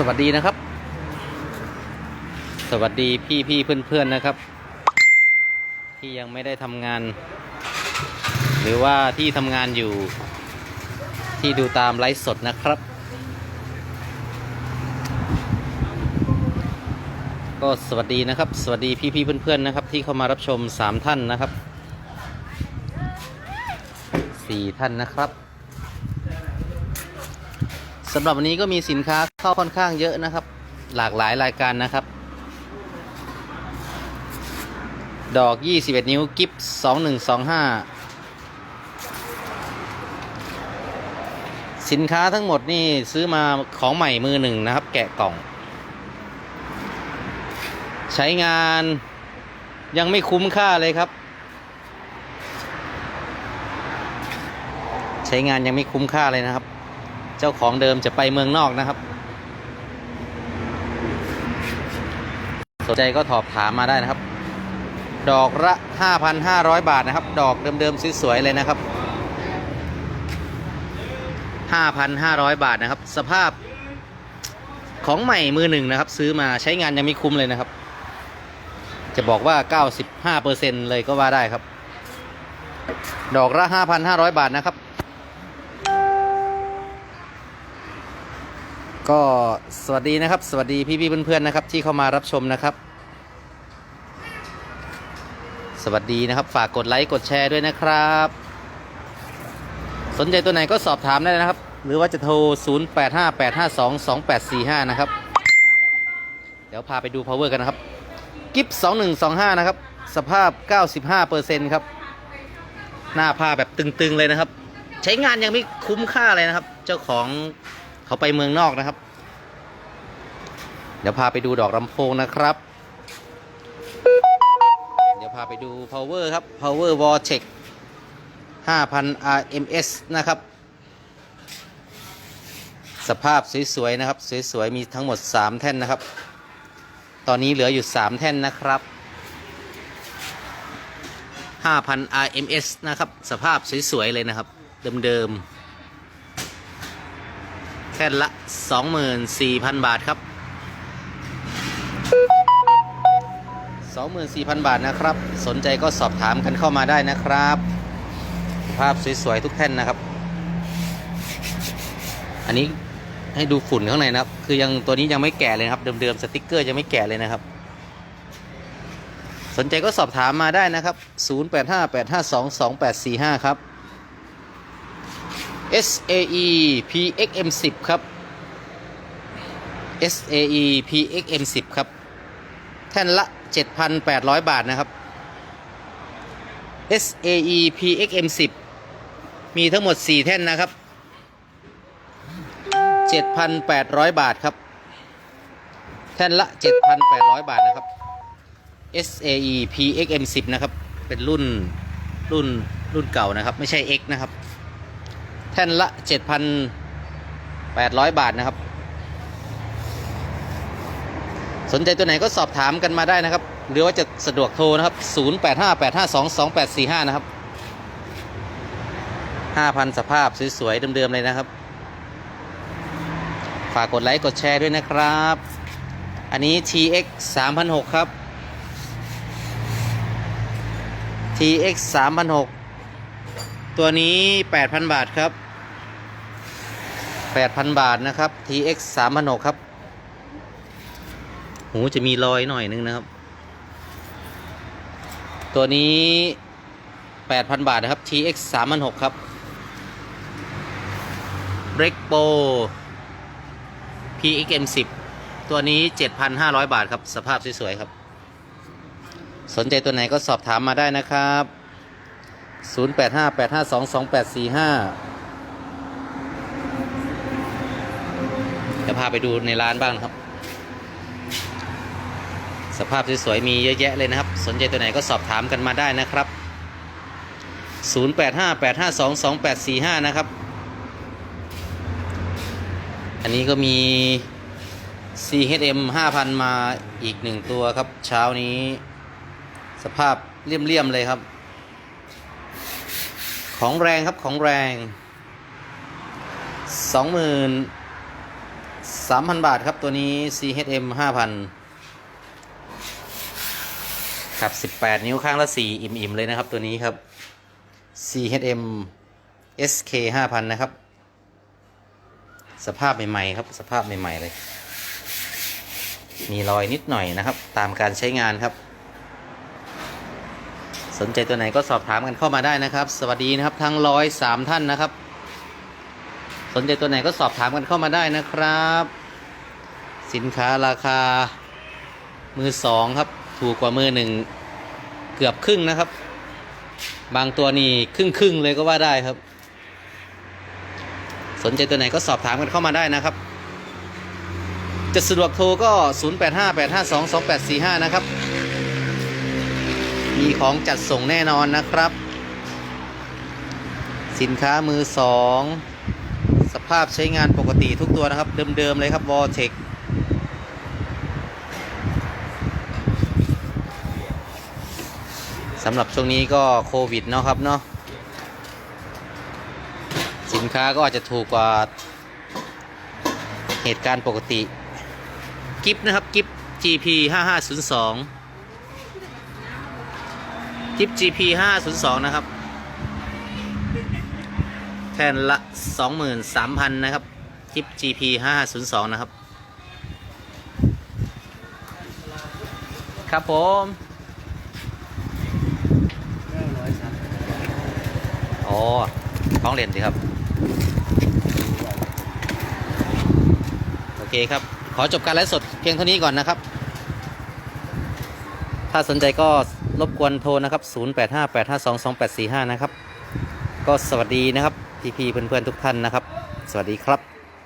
สวัสดีนะครับ สวัสดีพี่พี่เพื่อนเพื่อนๆนะครับ ที่ยังไม่ได้ทำงาน หรือว่าที่ทำงานอยู่ ที่ดูตามไลฟ์สดนะครับ ก็สวัสดีนะครับ สวัสดีพี่พี่เพื่อนเพื่อนๆนะครับ ที่เข้ามารับชม3ท่านนะครับ4ท่านนะครับ สำหรับวันนี้ก็มีสินค้าเข้าค่อนข้างเยอะนะครับ หลากหลายรายการนะครับ ดอก 21 นิ้วกิฟต์2125 สินค้าทั้งหมดนี่ซื้อมาของใหม่มือหนึ่งนะครับ แกะกล่อง ใช้งานยังไม่คุ้มค่าเลยครับ ใช้งานยังไม่คุ้มค่าเลยนะครับ เจ้าของเดิมจะไปเมืองนอกนะครับ สนใจก็ถอบถามมาได้นะครับ ดอกละ 5,500 บาทนะครับ ดอกเดิมๆสวยๆเลยนะครับ 5,500 บาทนะครับ สภาพของใหม่มือหนึ่งนะครับ ซื้อมาใช้งานยังไม่คุ้มเลยนะครับ จะบอกว่า 95%เลยก็ว่าได้ครับ ดอกละ 5,500 บาทนะครับ ก็สวัสดีนะครับ สวัสดีพี่พี่เพื่อนๆนะครับ ที่เข้ามารับชมนะครับ สวัสดีนะครับ ฝากกดไลค์กดแชร์ด้วยนะครับ สนใจตัวไหนก็สอบถามได้นะครับ หรือว่าจะโทร 0858522845 นะครับ เดี๋ยวพาไปดู power กันนะครับ กิฟ2125 นะครับ สภาพ 95%ครับ หน้าผ้าแบบตึงๆเลยนะครับ ใช้งานยังไม่คุ้มค่าเลยนะครับ เจ้าของ เขาไปเมืองนอกนะครับ เดี๋ยวพาไปดูดอกลำโพงนะครับ เดี๋ยวพาไปดู power ครับ power vortex 5,000 RMS นะครับ สภาพสวยๆนะครับ สวยๆมีทั้งหมด 3 แท่นนะครับ ตอนนี้เหลืออยู่ 3 แท่นนะครับ5,000 RMS นะครับ สภาพสวย ๆ เลยนะครับ เดิม ๆ แท่นละ 24,000 บาทครับ 24,000 บาทนะครับ สนใจก็สอบถามกันเข้ามาได้นะครับ ภาพสวย ๆ ทุกแท่นนะครับ อันนี้ให้ดูฝุ่นข้างในนะครับ คือยังตัวนี้ยังไม่แก่เลยครับ เดิมๆสติกเกอร์ยังไม่แก่เลยนะครับ สนใจก็สอบถามมาได้นะครับ 0858522845 ครับ SAE PXM10 ครับ SAE PXM10 ครับ แท่นละ 7,800 บาทนะครับ SAE PXM10 มีทั้งหมด 4 แท่นนะครับ 7,800 บาทครับ แท่นละ 7,800 บาทนะครับ SAE PXM10 นะครับ เป็นรุ่นรุ่นรุ่นเก่านะครับ ไม่ใช่ X นะครับ แท่นละ 7,800 บาทนะครับ สนใจตัวไหนก็สอบถามกันมาได้นะครับ หรือว่าจะสะดวกโทรนะครับ 0858522845 นะครับ 5,000 สภาพสวยๆเดิมๆเลยนะครับ ฝากกดไลค์กดแชร์ด้วยนะครับ อันนี้ TX 3,006 ครับ TX 3,006 ตัวนี้ 8,000 บาทครับ 8,000 บาทนะครับ TX 3,006ครับหูจะมีรอยหน่อยนึงนะครับ ตัวนี้ 8,000 บาทนะครับ TX 3,006ครับ b r e a k p o PXM 10ตัวนี้ 7,500 บาทครับ สภาพสวยๆครับ สนใจตัวไหนก็สอบถามมาได้นะครับ 0858522845เดี๋ยวพาไปดูในร้านบ้างนะครับ สภาพสวยๆมีเยอะแยะเลยนะครับ สนใจตัวไหนก็สอบถามกันมาได้นะครับ 0858522845 นะครับ อันนี้ก็มี CHM 5,000 มาอีกหนึ่งตัวครับ เช้านี้ สภาพเลี่ยมๆเลยครับ ของแรงครับของแรง20,000 3,000บาทครับตัวนี้ CHM 5,000ครับ18นิ้วข้างละ4อิ่มๆ เลยนะครับตัวนี้ครับ CHM SK 5,000นะครับ สภาพใหม่ ๆ ครับสภาพใหม่ ๆ เลย มีรอยนิดหน่อยนะครับ ตามการใช้งานครับ สนใจตัวไหนก็สอบถามกันเข้ามาได้นะครับ สวัสดีนะครับทั้งร้อยสามท่านนะครับ สนใจตัวไหนก็สอบถามกันเข้ามาได้นะครับ สินค้าราคา มือสองครับ ถูกกว่ามือหนึ่งเกือบครึ่งนะครับ บางตัวนี่ครึ่งครึ่งเลยก็ว่าได้ครับ สนใจตัวไหนก็สอบถามกันเข้ามาได้นะครับ จะสะดวกโทรก็ 0858522845 นะครับ มีของจัดส่งแน่นอนนะครับ สินค้ามือสองสภาพใช้งานปกติทุกตัวนะครับ เดิมๆเลยครับ v o r t e c สำหรับช่วงนี้ก็โควิดเนาะครับเนาะสินค้าก็อาจจะถูกกว่าเหตุการณ์ปกติ กิฟนะครับกิฟ GP 5502 กิฟ GP 502 นะครับแผ่นละ 23,000 นะครับกิฟ GP 502 นะครับ ครับผมอ๋อท้องเรียนสิครับ โอเคครับ ขอจบการไลฟ์สดเพียงเท่านี้ก่อนนะครับ ถ้าสนใจก็ รบกวนโทรนะครับ 0858522845 นะครับ ก็สวัสดีนะครับพี่ๆเพื่อนๆทุกท่านนะครับ สวัสดีครับ